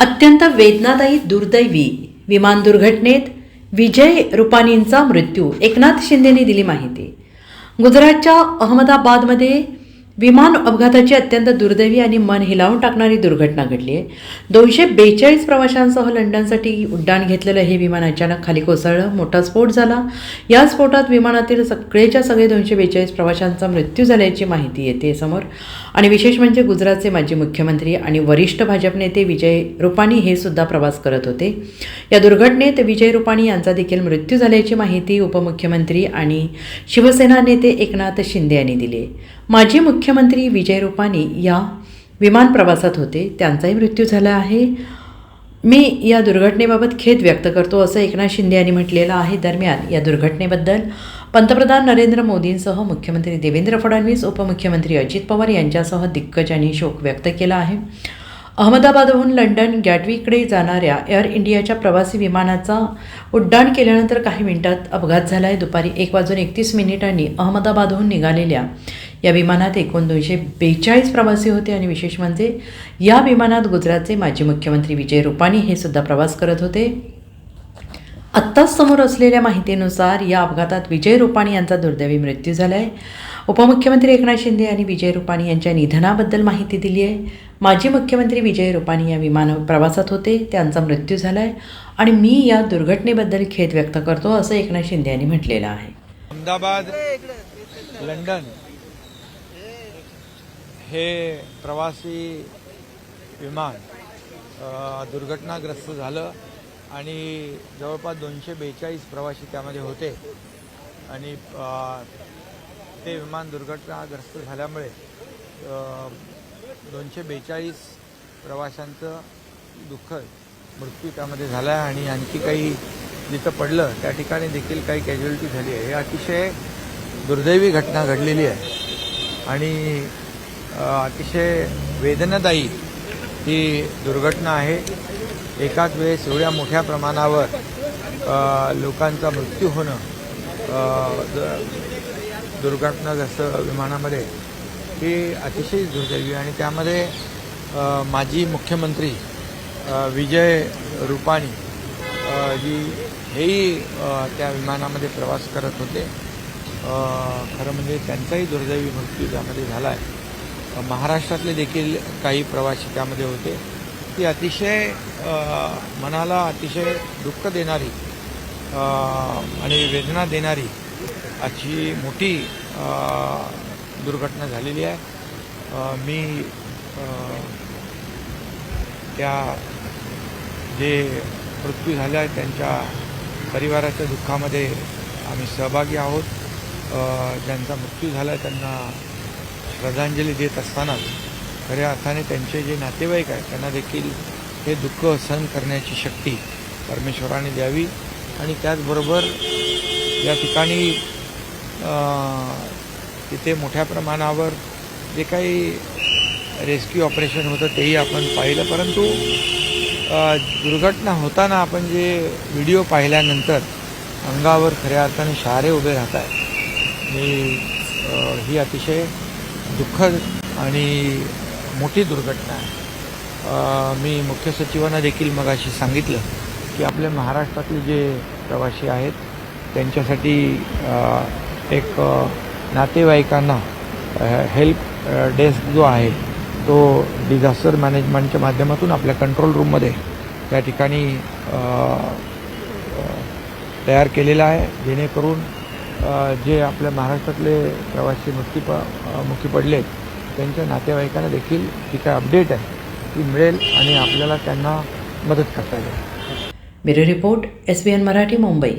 अत्यंत वेदनादायी दुर्दैवी विमान दुर्घटनेत विजय रुपानींचा मृत्यू. एकनाथ शिंदेने दिली माहिती. गुजरातच्या अहमदाबादमध्ये विमान अपघाताची अत्यंत दुर्दैवी आणि मन हिलावून टाकणारी दुर्घटना घडली आहे. दोनशे बेचाळीस प्रवाशांसह लंडनसाठी उड्डाण घेतलेलं हे विमान अचानक खाली कोसळलं मोठा स्फोट झाला. या स्फोटात विमानातील सगळेच्या सगळे दोनशे बेचाळीस प्रवाशांचा मृत्यू झाल्याची माहिती येते समोर. आणि विशेष म्हणजे गुजरातचे माजी मुख्यमंत्री आणि वरिष्ठ भाजप नेते विजय रुपानी हे सुद्धा प्रवास करत होते. या दुर्घटनेत विजय रुपानी यांचा देखील मृत्यू झाल्याची माहिती उपमुख्यमंत्री आणि शिवसेना नेते एकनाथ शिंदे यांनी दिली माजी मुख्यमंत्री विजय रुपानी या विमान प्रवासात होते. त्यांचाही मृत्यू झाला आहे. मी या दुर्घटनेबाबत खेद व्यक्त करतो असं एकनाथ शिंदे यांनी म्हटलेलं आहे. दरम्यान या दुर्घटनेबद्दल पंतप्रधान नरेंद्र मोदींसह मुख्यमंत्री देवेंद्र फडणवीस उपमुख्यमंत्री अजित पवार यांच्यासह दिग्गजांनी शोक व्यक्त केला आहे. अहमदाबादहून लंडन गॅटवीकडे जाणाऱ्या एअर इंडियाच्या प्रवासी विमानाचा उड्डाण केल्यानंतर काही मिनिटात अपघात झाला आहे. दुपारी एक वाजून एकतीस मिनिटांनी अहमदाबादहून निघालेल्या या विमानात एकूण दोनशे बेचाळीस प्रवासी होते आणि विशेष म्हणजे या विमानात गुजरातचे माजी मुख्यमंत्री विजय रुपानी हे सुद्धा प्रवास करत होते. आत्ताच समोर असलेल्या माहितीनुसार या अपघातात विजय रुपाणी यांचा दुर्दैवी मृत्यू झाला आहे उपमुख्यमंत्री एकनाथ शिंदे यांनी विजय रुपाणी यांच्या निधनाबद्दल माहिती दिली आहे. माजी मुख्यमंत्री विजय रुपाणी या विमान प्रवासात होते त्यांचा मृत्यू झाला आहे आणि मी या दुर्घटनेबद्दल खेद व्यक्त करतो असं एकनाथ शिंदे यांनी म्हटलेलं आहे. अहमदाबाद लंडन हे प्रवासी विमान दुर्घटनाग्रस्त झालं आणि जवळपास दोनशे बेचाळीस प्रवासी त्यामध्ये होते. आणि ते विमान दुर्घटनाग्रस्त झाल्यामुळे दोनशे बेचाळीस प्रवाशांचं दुःख मृत्यू त्यामध्ये झाला आहे आणि आणखी काही जिथं पडलं त्या ठिकाणी देखील काही कॅज्युअलिटी झाली आहे. हे अतिशय दुर्दैवी घटना घडलेली आहे. आणि अतिशय वेदनादायी ही दुर्घटना आहे. एकाच वेळेस एवढ्या मोठ्या प्रमाणावर लोकांचा मृत्यू होणं दुर्घटना जसं विमानामध्ये ही अतिशय दुर्दैवी आणि त्यामध्ये माजी मुख्यमंत्री विजय रुपाणी जी हेही त्या विमानामध्ये प्रवास करत होते. खरं म्हणजे त्यांचाही दुर्दैवी मृत्यू त्यामध्ये झाला आहे. महाराष्ट्रातले देखील काही प्रवासी त्यामध्ये होते. ती अतिशय मनाला अतिशय दुःख देणारी आणि वेदना देणारी अशी मोठी दुर्घटना झालेली आहे. मी त्या जे मृत्यू झाल्या आहेत त्यांच्या परिवाराच्या दुःखामध्ये आम्ही सहभागी आहोत. ज्यांचा मृत्यू झाला आहे त्यांना श्रद्धांजली देत असतानाच खऱ्या अर्थाने त्यांचे जे नातेवाईक आहेत त्यांना देखील हे दुःख सहन करण्याची शक्ती परमेश्वराने द्यावी. आणि त्याचबरोबर या ठिकाणी तिथे मोठ्या प्रमाणावर जे काही रेस्क्यू ऑपरेशन होतं तेही आपण पाहिलं. परंतु दुर्घटना होताना आपण जे व्हिडिओ पाहिल्यानंतर अंगावर खऱ्या अर्थाने शहारे उभे राहत आहेत आणि ही अतिशय दुःखद आणि मोठी दुर्घटना आहे. मी मुख्य सचिवांना देखील मगाशी सांगितलं की आपल्या महाराष्ट्रातील जे प्रवासी आहेत त्यांच्यासाठी एक नातेवाईकांना हेल्प डेस्क जो आहे तो डिझास्टर मॅनेजमेंटच्या माध्यमातून आपल्या कंट्रोल रूममध्ये त्या ठिकाणी तयार केलेला आहे. जेणेकरून जे आपल्या महाराष्ट्रातले प्रवासी मुक्ती प मुक्ती मुखी पडलेत त्यांच्या नातेवाईकांना देखील जी काय अपडेट आहे ती मिळेल आणि आपल्याला त्यांना मदत करता येईल. Bureau report S B N Marathi Mumbai.